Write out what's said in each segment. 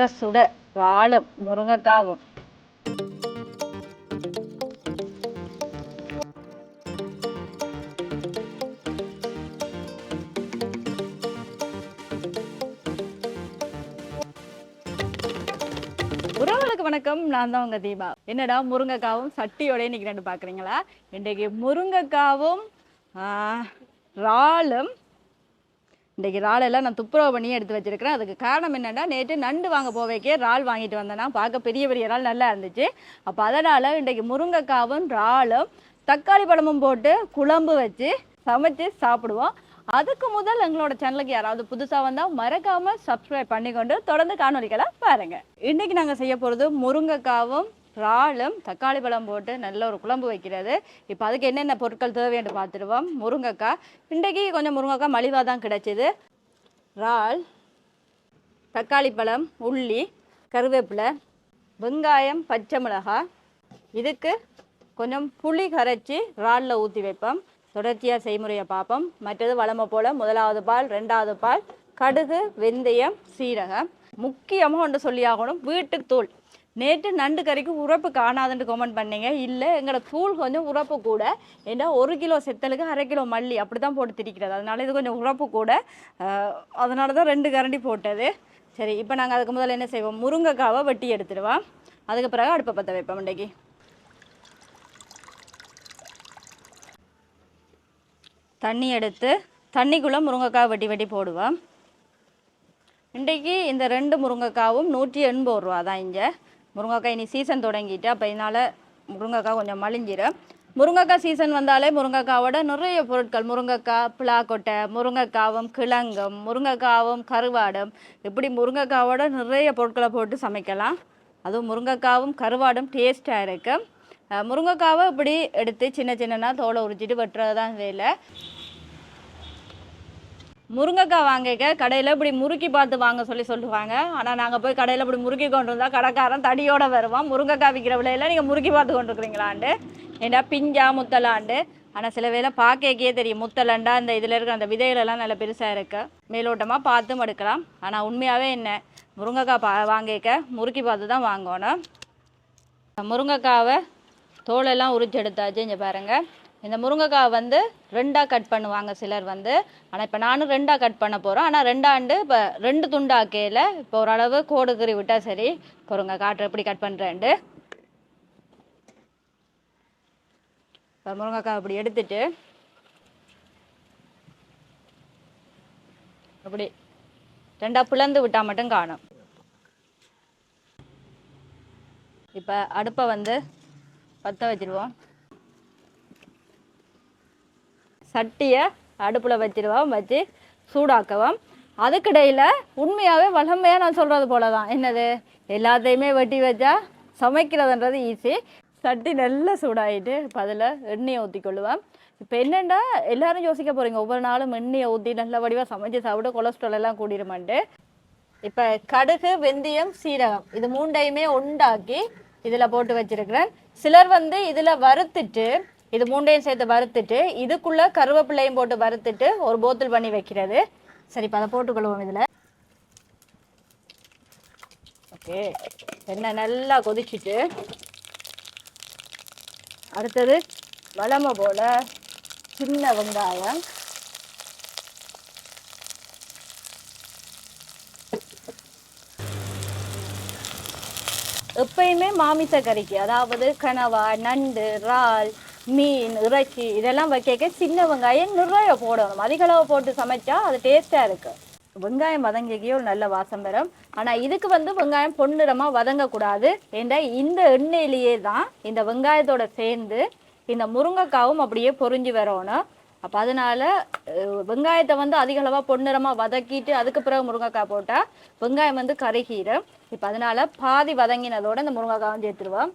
சுட சுட வாழை முருங்கைக்காவும். உறவுகளுக்கு வணக்கம். நான் தான் உங்க தீபா. என்னடா முருங்கைக்காவும் சட்டியோட இன்னைக்கு ரெண்டு பார்க்குறீங்களா இன்றைக்கு முருங்கைக்காவும் ராலும் இறாலும் இன்றைக்கு இறாலெல்லாம் நான் துப்புரவு பண்ணி எடுத்து வச்சிருக்கிறேன். அதுக்கு காரணம் என்னென்னா நேற்று நண்டு வாங்க போவேக்கே இறால் வாங்கிட்டு வந்தேன்னா பார்க்க பெரிய பெரிய இறால் நல்லா இருந்துச்சு. அப்போ அதனால் இன்றைக்கு முருங்கைக்காவும் இறாலும் தக்காளி பழமும் போட்டு குழம்பு வச்சு சமைச்சு சாப்பிடுவோம். அதுக்கு முதல் எங்களோட சேனலுக்கு யாராவது புதுசாக வந்தால் மறக்காமல் சப்ஸ்கிரைப் பண்ணிக்கொண்டு தொடர்ந்து காணொலிகளை பாருங்கள் இன்றைக்கி நாங்கள் செய்ய போகிறது முருங்கைக்காவும் இறாலும் தக்காளி பழம் போட்டு நல்ல ஒரு குழம்பு வைக்கிறது. இப்போ அதுக்கு என்னென்ன பொருட்கள் தேவைன்னு பார்த்துருவோம் முருங்கைக்காய். இன்றைக்கு கொஞ்சம் முருங்கைக்காய் மலிவாக தான் கிடைச்சிது. இறால் தக்காளி பழம் உள்ளி கருவேப்பிலை வெங்காயம் பச்சை மிளகாய். இதுக்கு கொஞ்சம் புளி கரைச்சி இறாலில் ஊற்றி வைப்போம். தொடர்ச்சியாக செய்முறையை பார்ப்போம். மற்றது வளமை போல் முதலாவது பால் ரெண்டாவது பால் கடுகு வெந்தயம் சீரகம். முக்கியமாக ஒன்று சொல்லி ஆகணும் வீட்டுத்தூள் நேற்று நண்டு கறிக்கு உறப்பு காணாதுன்னு கமெண்ட் பண்ணீங்க. இல்லை எங்களோட தூள் கொஞ்சம் உறப்பு கூட. ஏன்னா ஒரு கிலோ செத்தலுக்கு அரை கிலோ மல்லி அப்படி தான் போட்டு திரிக்கிறது. அதனால இது கொஞ்சம் உரப்பு கூட. அதனால தான் ரெண்டு கரண்டி போட்டது. சரி இப்போ நாங்கள் அதுக்கு முதல்ல என்ன செய்வோம்? முருங்கைக்காவை வெட்டி எடுத்துடுவோம். அதுக்கு பிறகு அடுப்பை பற்ற வைப்போம் இன்றைக்கி. தண்ணி எடுத்து தண்ணிக்குள்ளே முருங்கைக்காய் வெட்டி வெட்டி போடுவோம். இன்றைக்கு இந்த ரெண்டு முருங்கைக்காவும் நூற்றி எண்பது ரூபா தான் இங்கே. முருங்கைக்காய் இனி சீசன் தொடங்கிட்டு அப்போ இதனால் முருங்கைக்காய் கொஞ்சம் மலிஞ்சிடும் முருங்கைக்காய் சீசன் வந்தாலே முருங்கைக்காவோட நிறைய பொருட்கள் முருங்கைக்காய் பிளாக்கொட்டை முருங்கைக்காவும் கிழங்கும் முருங்கைக்காவும் கருவாடும். இப்படி முருங்கைக்காவோட நிறைய பொருட்களை போட்டு சமைக்கலாம். அதுவும் முருங்கைக்காவும் கருவாடும் டேஸ்ட்டாக இருக்குது முருங்கைக்காவை இப்படி எடுத்து சின்ன சின்னனா தோலை உரிச்சிட்டு வெட்டுறது தான் வேலை. முருங்கைக்காய் வாங்கிக்க கடையில் இப்படி முறுக்கி பார்த்து வாங்க சொல்லி சொல்லுவாங்க. ஆனால் நாங்கள் போய் கடையில் இப்படி முறுக்கி கொண்டு வந்தால் கடைக்காரன் தடியோடு வருவான். முருங்கைக்காய் விற்கிற விலையில நீங்கள் முறுக்கி பார்த்து கொண்டு இருக்கிறீங்களாண்டு ஏண்டா பிஞ்சா முத்தலாண்டு. ஆனால் சில வேளை பார்க்கக்கே தெரியும். முத்தலண்டா இந்த இதில் இருக்கிற அந்த விதைகளெல்லாம் நல்ல பெருசாக இருக்குது மேலோட்டமாக பார்த்தும் எடுக்கலாம். ஆனால் உண்மையாகவே என்ன? முருங்கைக்காய் பா வாங்கிக்க முறுக்கி பார்த்து தான் வாங்கணும். முருங்கைக்காவை தோலெல்லாம் உரிச்செடுத்தாச்சு இங்கே பாருங்கள் இந்த முருங்கைக்காய் வந்து ரெண்டாக கட் பண்ணுவாங்க சிலர் வந்து. ஆனால் இப்போ நானும் ரெண்டாக கட் பண்ண போகிறோம் ஆனால் ரெண்டாண்டு இப்போ ரெண்டு துண்டாக்கையில் இப்போ ஓரளவு கோடு கறி விட்டால் சரி. பொருங்க காட்டு எப்படி கட் பண்ணுறேன்ட்டு இப்போ முருங்கைக்காய் இப்படி எடுத்துட்டு அப்படி ரெண்டாக பிளந்து விட்டால் மட்டும் காணும். இப்போ அடுப்பை வந்து பற்ற வச்சிருவோம். சட்டியை அடுப்பில் வச்சிருவோம் வச்சு சூடாக்குவோம். அதுக்கிடையில் உண்மையாகவே வளமையாக நான் சொல்கிறது போல தான் என்னது? எல்லாத்தையுமே வெட்டி வச்சா சமைக்கிறதுன்றது ஈஸி சட்டி நல்லா சூடாகிட்டு இப்போ அதில் எண்ணெயை ஊற்றிக்கொள்ளுவேன் இப்போ என்னென்னா எல்லாரும் யோசிக்க போகிறீங்க ஒவ்வொரு நாளும் எண்ணெயை ஊற்றி நல்ல வடிவாக சமைச்சு சாப்பிட்டு கொலஸ்ட்ரால் எல்லாம் கூடிடுமான்ட்டு. இப்போ கடுகு வெந்தயம் சீரகம் இது மூண்டையுமே உண்டாக்கி இதில் போட்டு வச்சிருக்கிறேன். சிலர் வந்து இதில் வறுத்துட்டு இது மூண்டையும் சேர்த்து வறுத்துட்டு இதுக்குள்ள கருவேப்பிலையும் போட்டு வறுத்துட்டு ஒரு போத்தல் பண்ணி வைக்கிறது. சரி இப்போ அதை போட்டுக்கொள்வோம் இதில். ஓகே. எண்ணெய் நல்லா கொதிச்சுட்டு அடுத்தது வளமை போல சின்ன வெங்காயம். எப்பயுமே மாமிச கறிக்கு அதாவது கனவா நண்டு இறால் மீன் இறைச்சி இதெல்லாம் வைக்க சின்ன வெங்காயம் நிறைய போடணும். அதிக அளவு போட்டு சமைச்சா அது டேஸ்ட்டாக இருக்கு. வெங்காயம் வதங்கிக்கே ஒரு நல்ல வாசம் வரும். ஆனால் இதுக்கு வந்து வெங்காயம் பொன்னிறமாக வதங்கக்கூடாது ஏண்டா இந்த எண்ணெயிலேயே தான் இந்த வெங்காயத்தோட சேர்ந்து இந்த முருங்கைக்காவும் அப்படியே பொரிஞ்சு வரணும். அப்போ அதனால வெங்காயத்தை வந்து அதிக அளவாக பொன்னிறமாக வதக்கிட்டு அதுக்கு பிறகு முருங்கைக்காய் போட்டால் வெங்காயம் வந்து கருகிரும். இப்போ அதனால பாதி வதங்கினதோட இந்த முருங்கைக்காவும் சேர்த்துருவோம்.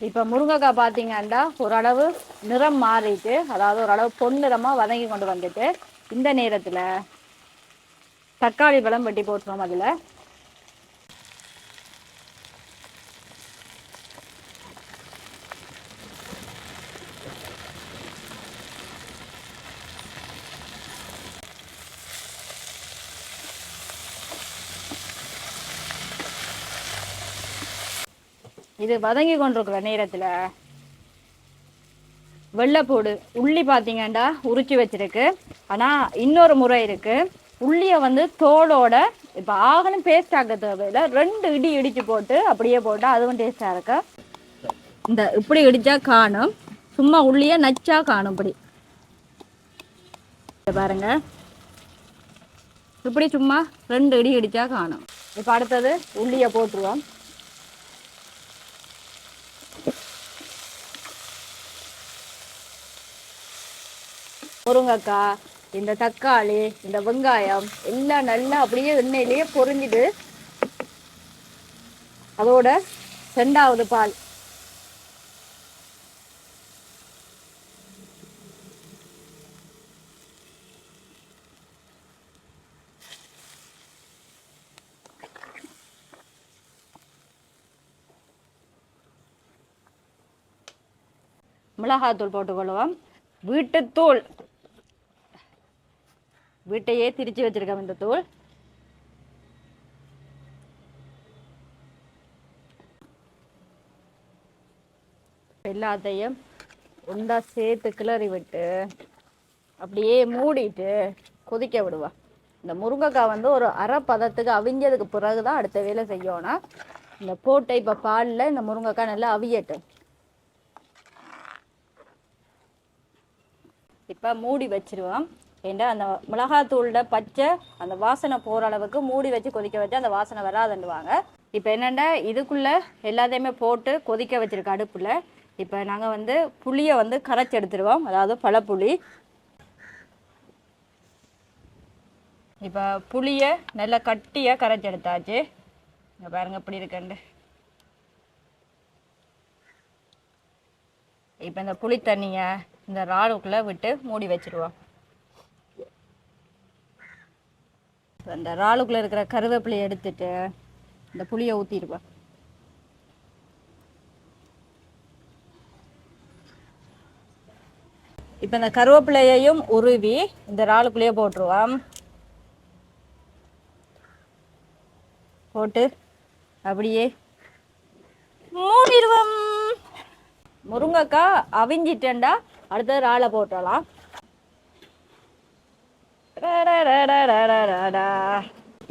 இப்போ முருங்கைக்காய் பார்த்தீங்கன்னா ஓரளவு நிறம் மாறிட்டு அதாவது ஓரளவு பொன்னிறமாக வதங்கி கொண்டு வந்துட்டு இந்த நேரத்தில் தக்காளி பழம் வெட்டி போட்டுருவோம் அதில். இது வதங்கி கொண்டிருக்கிற நேரத்தில் வெள்ளைப்பூடு உள்ளி பார்த்தீங்கன்னா உரிச்சு வச்சிருக்கு. ஆனால் இன்னொரு முறை இருக்குது உள்ளியை வந்து தோலோட இப்போ ஆகணும் பேஸ்ட் ஆக்க தேவையில்லை ரெண்டு இடி இடித்து போட்டு அப்படியே போட்டால் அதுவும் டேஸ்டாக இருக்கு. இந்த இப்படி இடித்தா காணும். சும்மா உள்ளியை நச்சா காணும் இப்படி. பாருங்க. இப்படி சும்மா ரெண்டு இடி இடித்தா காணும். இப்போ அடுத்தது உள்ளியை போட்டுருவோம். முருங்கைக்காய் இந்த தக்காளி இந்த வெங்காயம் எல்லாம் நல்லா அப்படியே எண்ணெயிலேயே பொரிஞ்சுது. அதோட ரெண்டாவது பால். மிளகாத்தூள் போட்டுக்கொள்வோம். வீட்டுத்தூள். வீட்டையே திரிச்சு வச்சிருக்கோம் இந்த தூள் எல்லாத்தையும் ஒன்றா சேர்த்து கிளறி விட்டு அப்படியே மூடிட்டு கொதிக்க விடுவா. இந்த முருங்கைக்காய் வந்து ஒரு அரை பதத்துக்கு அவிஞ்சதுக்கு பிறகு தான் அடுத்த வேலை செய்யணும் இந்த போட்டை இப்போ பாலில் இந்த முருங்கைக்காய் நல்லா அவியட்டும். இப்போ மூடி வச்சிருவோம். ஏண்டா அந்த மிளகாத்தூளில் பச்சை அந்த வாசனை போகிற அளவுக்கு மூடி வச்சு கொதிக்க வச்சு அந்த வாசனை வராதுண்டுவாங்க இப்போ என்னென்னா இதுக்குள்ளே எல்லாத்தையுமே போட்டு கொதிக்க வச்சுருக்க அடுப்பில் இப்போ நாங்கள் வந்து புளியை வந்து கரைச்சி எடுத்துருவோம். அதாவது பழப்புளி. இப்போ புளியை நல்லா கட்டியாக கரைச்சி எடுத்தாச்சு. இங்கே பாருங்க இப்படி இருக்கண்டு இப்போ இந்த புளி தண்ணியை இந்த ராடுக்குள்ளே விட்டு மூடி வச்சுருவோம். அந்த இறாலுக்குள்ளே இருக்கிற கருவேப்பிலையை எடுத்துட்டு இந்த புளியை ஊற்றிடுவேன் இப்போ இந்த கருவேப்பிலையையும் உருவி இந்த இறாலுக்குள்ளேயே போட்டுருவோம். போட்டு அப்படியே மூடிடுவோம். முருங்கக்காய் அவிஞ்சிட்டேன்டா அடுத்தது இறாலை போட்டலாம்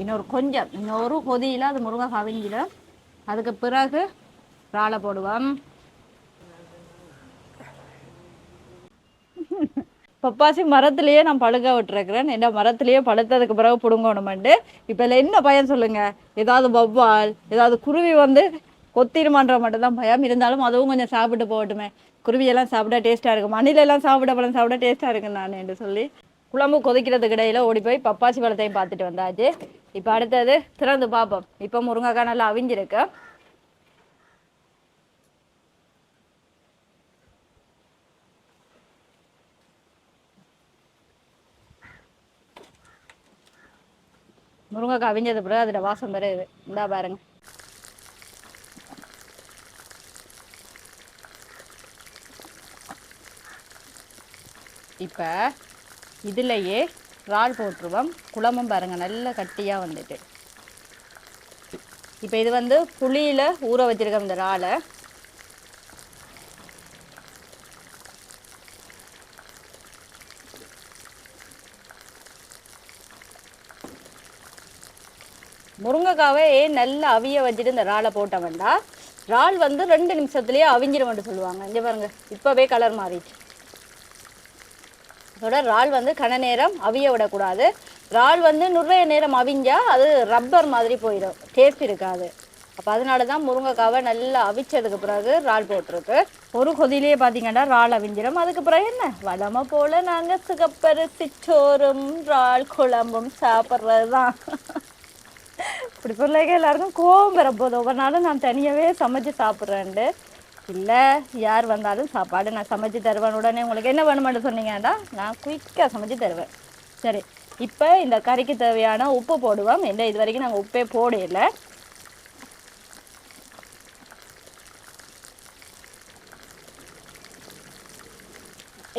இன்னொரு கொஞ்சம் இன்னொரு கொதியில் அது முருங்கை கவிஞ்சிடும் அதுக்கு பிறகு ராளை போடுவோம். பப்பாசி மரத்திலேயே நான் பழுக்க விட்டுருக்கிறேன். என்ன மரத்துலேயே பழுத்ததுக்கு பிறகு பிடுங்கணுமெண்டு? இப்போ இதில் என்ன பயம் சொல்லுங்க? ஏதாவது வவ்வால் ஏதாவது குருவி வந்து கொத்திடுமான்ற மட்டும் தான் பயம். இருந்தாலும் அதுவும் கொஞ்சம் சாப்பிட்டு போகட்டுமே. குருவியெல்லாம் சாப்பிட டேஸ்ட்டாக இருக்கும். மணிலெல்லாம் சாப்பிட பழம் சாப்பிட டேஸ்ட்டாக இருக்கும் நான் என்று சொல்லி. குழம்பு கொதிக்கிறதுக்கு இடையில ஓடி போய் பப்பாசி பழத்தையும் பார்த்துட்டு வந்தாச்சு. இப்போ அடுத்தது திறந்து பார்ப்போம். இப்போ முருங்கைக்காய் நல்லா அவிஞ்சிருக்கு. முருங்கைக்காய் அவிஞ்சது பிறகு அதில் வாசம் வருது இந்தா பாருங்க. இப்போ இதுலயே இறால் போட்டுருவோம். குழம்பும் பாருங்க நல்ல கட்டியாக வந்துட்டு. இப்போ இது வந்து புளியில் ஊற வச்சிருக்கோம் இந்த இறாலை. முருங்கைக்காவை நல்லா அவிய வச்சுட்டு இந்த இறாலை போட்டவன்டா இறால் வந்து ரெண்டு நிமிஷத்துலயே அவிஞ்சிடும் சொல்லுவாங்க. இங்கே பாருங்க இப்போவே கலர் மாறிடுச்சு அதோட இறால் வந்து கன நேரம் அவிய விடக்கூடாது. இறால் வந்து நிறைய நேரம் அவிஞ்சால் அது ரப்பர் மாதிரி போயிடும். டேஸ்ட் இருக்காது. அப்போ அதனால தான் முருங்கைக்காவை நல்லா அவிச்சதுக்கு பிறகு இறால் போட்டிருக்கு. ஒரு கொதியிலேயே பார்த்தீங்கன்னா இறால் அவிஞ்சிடும் அதுக்கு பிறகு என்ன? வளமை போல் நாங்கள் சிகப்பரிசி சோறும் இறால் குழம்பும் சாப்பிட்றது தான் இப்படி பிள்ளைங்க எல்லாருக்கும் கோவம் வரப்போகுது. ஒவ்வொரு நாளும் நான் தனியாகவே சமைச்சு சாப்பிட்றேன்ட்டு. இல்லை. யார் வந்தாலும் சாப்பாடு நான் சமைச்சு தருவேன். உடனே உங்களுக்கு என்ன வேணுமென்னு சொன்னீங்கன்னா நான் குயிக்காக சமைச்சு தருவேன். சரி. இப்போ இந்த கறிக்கு தேவையான உப்பு போடுவோம். இல்லை இது வரைக்கும் நாங்கள் உப்பே போடல.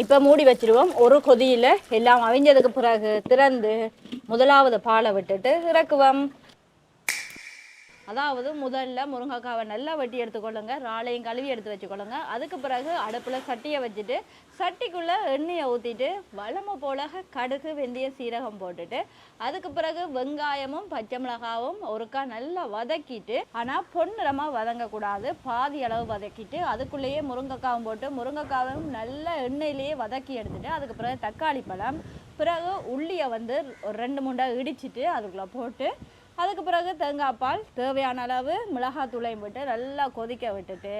இப்போ மூடி வச்சிருவோம். ஒரு கொதியில் எல்லாம் அவிஞ்சதுக்கு பிறகு திறந்து முதலாவது பாலை விட்டுட்டு இறக்குவோம். அதாவது முதல்ல முருங்கைக்காவை நல்லா வெட்டி எடுத்துக்கொள்ளுங்க. இறாலையும் கழுவி எடுத்து வச்சுக்கொள்ளுங்க. அதுக்கு பிறகு அடுப்பில் சட்டியை வச்சுட்டு சட்டிக்குள்ளே எண்ணெயை ஊற்றிட்டு வளமை போல கடுகு வெந்தய சீரகம் போட்டுட்டு அதுக்கு பிறகு வெங்காயமும் பச்சை மிளகாவும் ஒருக்கா நல்லா வதக்கிட்டு ஆனால் பொன்னிறமாக வதங்கக்கூடாது. பாதி அளவு வதக்கிட்டு அதுக்குள்ளேயே முருங்கைக்காவும் போட்டு முருங்கைக்காவும் நல்ல எண்ணெயிலேயே வதக்கி எடுத்துட்டு அதுக்கு பிறகு தக்காளி பழம் பிறகு உள்ளியை வந்து ஒரு ரெண்டு மூண்டா இடிச்சிட்டு அதுக்குள்ளே போட்டு அதுக்கு பிறகு தேங்காய் பால் தேவையான அளவு மிளகாத்தூளையும் போட்டு நல்லா கொதிக்க விட்டுட்டு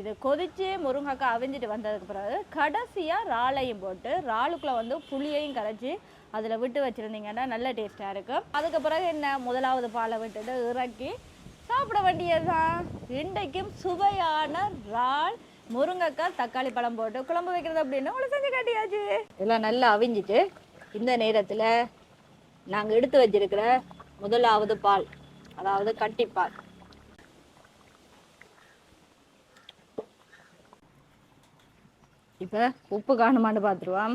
இது கொதித்து முருங்கைக்காய் அவிஞ்சிட்டு வந்ததுக்கு பிறகு கடைசியாக இறாலையும் போட்டு இறாலுக்குள்ளே வந்து புளியையும் கரைச்சி அதில் விட்டு வச்சுருந்தீங்கன்னா நல்ல டேஸ்ட்டாக இருக்கும். அதுக்கு பிறகு என்ன முதலாவது பாலை விட்டுட்டு இறக்கி சாப்பிட வேண்டியது தான் இன்றைக்கும் சுவையான இறால் முருங்கைக்காய் தக்காளி பழம் போட்டு குழம்பு வைக்கிறது அப்படின்னு உங்களுக்கு செஞ்சு காட்டியாச்சு. எல்லாம் நல்லா அவிஞ்சிட்டு இந்த நேரத்தில் நாங்கள் எடுத்து வச்சிருக்கிற முதலாவது பால் அதாவது கட்டிப்பால் இப்போ உப்பு காணுமான்னு பார்த்துருவோம்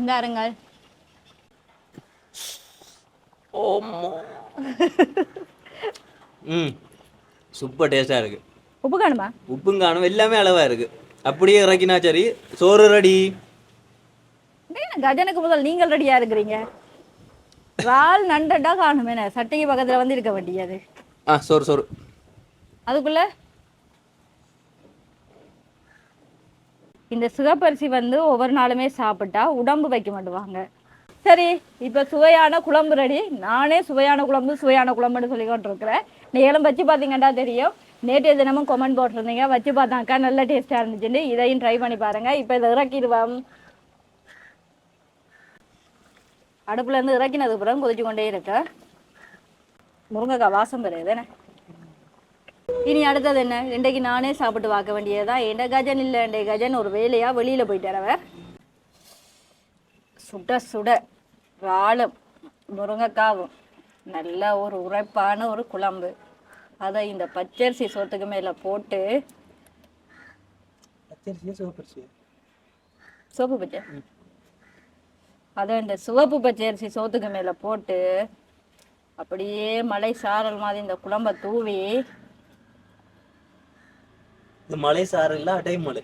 இந்தாருங்கள். ம் சூப்பர் டேஸ்ட்டாக இருக்குது உப்பு காணுமா? உப்பும் காணும் எல்லாமே அளவாக இருக்குது அப்படியே இறக்கினா சரி. சோறு ரெடி. கஜனுக்கு முதல் நீங்கள் ரெடியா இருக்கிறீங்க? இறால் நண்டண்டா காணுமே சட்டைக்கு பக்கத்துல வந்து இருக்க வேண்டியது ஆ சோறு சோறு. அதுக்குள்ள? இந்த சிகப்பரிசி வந்து ஒவ்வொரு நாளுமே சாப்பிட்டா உடம்பு வைக்க மாட்டுவாங்க. சரி இப்போ சுவையான குழம்பு ரெடி. நானே சுவையான குழம்பு சுவையான குழம்புன்னு சொல்லி கொண்டிருக்கிறேன். நீங்களும் வச்சு பார்த்தீங்கன்னா தெரியும். நேற்றைய தினமும் கொமெண்ட் போட்டிருந்தீங்க. வச்சு பார்த்தாக்கா நல்ல டேஸ்ட்டாக இருந்துச்சுன்னு. இதையும் ட்ரை பண்ணி பாருங்கள் இப்போ இதை இறக்கிடுவோம். அடுப்புலேருந்து இறக்கினதுக்கு பிறகு கொதிச்சு கொண்டே இருக்க. முருங்கைக்காய் வாசம் பெறுது. தானே இனி அடுத்தது என்ன? இன்றைக்கு நானே சாப்பிட்டு பார்க்க வேண்டியதுதான். எந்த கஜன் இல்லை. எந்த கஜன் ஒரு வேலையாக வெளியில் போயிட்டார் அவர். சுட சுட இறாலும் முருங்கைக்காவும். நல்ல ஒரு உரைப்பான ஒரு குழம்பு. அதை இந்த பச்சரிசி சோத்துக்கு மேல போட்டு சோப்பு பச்சை அதை இந்த சிவப்பு பச்சரிசி சோத்துக்கு மேல போட்டு அப்படியே மலை சாரல் மாதிரி இந்த குழம்ப தூவி இது மலை சாறு இல்லை அடை மலை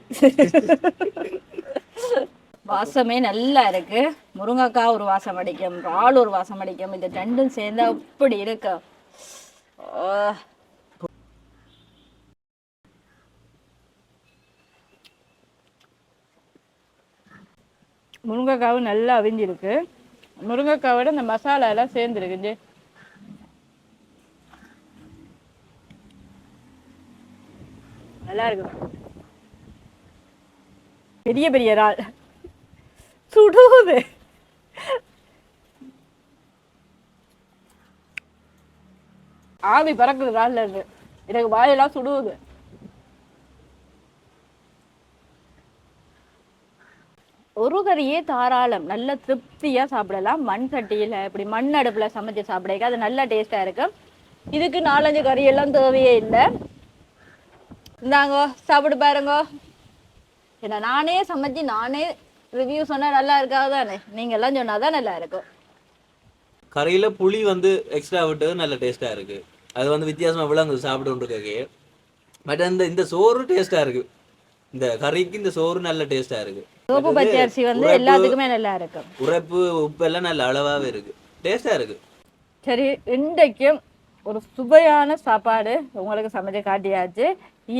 வாசமே நல்லா இருக்கு. முருங்கைக்காய் ஒரு வாசம் அடிக்கும் இறால் ஒரு வாசம் அடிக்கும். இது ரெண்டும் சேர்ந்தா இப்படி இருக்கு. முருங்கைக்காவும் நல்லா அவிஞ்சிருக்கு. முருங்கைக்காவோட இந்த மசாலா எல்லாம் சேர்ந்துருக்கு. நல்லா இருக்கு. பெரிய பெரிய இறால். சுடுது. ஆவி பறக்குது இறால்ல இருந்து. எனக்கு வாயெல்லாம் சுடுவது ஒரு கறியே தாராளம். நல்ல திருப்தியா சாப்பிடலாம். மண் சட்டியில இப்படி மண் அடுப்புல சமைச்சு சாப்பிடக்க அது நல்ல டேஸ்டா இருக்கும் இதுக்கு நாலஞ்சு கறி எல்லாம் தேவையே இல்லை. இந்தாங்கோ சாப்பிட்டு பாருங்கோ. ஏன்னா நானே சமைச்சு நானே ரிவ்யூ சொன்னா நல்லா இருக்காது தானே? நீங்க எல்லாம் சொன்னாதான் நல்லா இருக்கும். கறியில் புளி வந்து எக்ஸ்ட்ரா விட்டது நல்ல டேஸ்ட்டாக இருக்குது அது வந்து வித்தியாசமாக விளங்குது சாப்பிட்டு பட் அந்த இந்த சோறு டேஸ்ட்டாக இருக்குது இந்த கறிக்கு இந்த சோறு நல்ல டேஸ்ட்டாக இருக்குது சோப்பு பச்சை அரிசி வந்து எல்லாத்துக்குமே நல்லா இருக்கும். உரைப்பு உப்பு எல்லாம் நல்ல அளவாகவே இருக்குது டேஸ்ட்டாக இருக்குது சரி இன்றைக்கும் ஒரு சுவையான சாப்பாடு உங்களுக்கு சமைச்சு காட்டியாச்சு.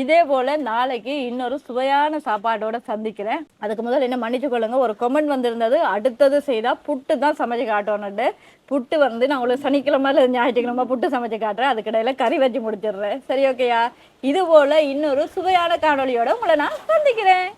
இதே போல நாளைக்கு இன்னொரு சுவையான சாப்பாடோட சந்திக்கிறேன். அதுக்கு முதல்ல என்ன மன்னிச்சு கொள்ளுங்க. ஒரு கமெண்ட் வந்திருந்தது. அடுத்தது செய்தா புட்டு தான் சமைச்சு காட்டணும்னு புட்டு வந்து நான் உங்களுக்கு சனிக்கிழமை இல்லை ஞாயிற்றுக்கிழமை புட்டு சமைச்சு காட்டுறேன். அதுக்கிடையில கறி வச்சு முடிச்சிடுறேன். சரி ஓகேயா இது போல இன்னொரு சுவையான காணொளியோட உங்களை நான் சந்திக்கிறேன்.